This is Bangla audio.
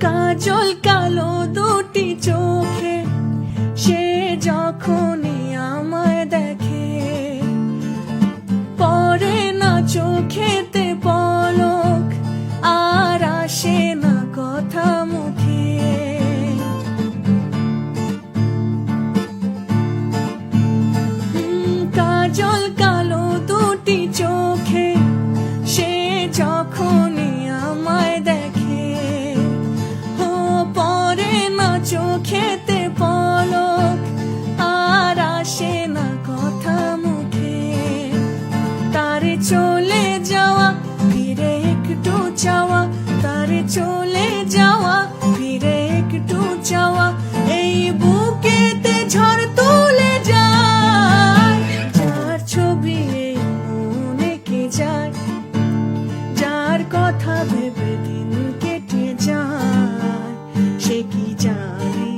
কাজল কালো দুটি চোখে সে যখনই আমায় দেখে পরে না চোখে তোমার চলে যাওয়া, ফিরে একটু চাওয়া, এই বুকেতে ঝড় তুলে যায়। যার ছবি এই মনে কে যায়, যার কথা ভেবে দিন কেটে যায়, সে কি জানে?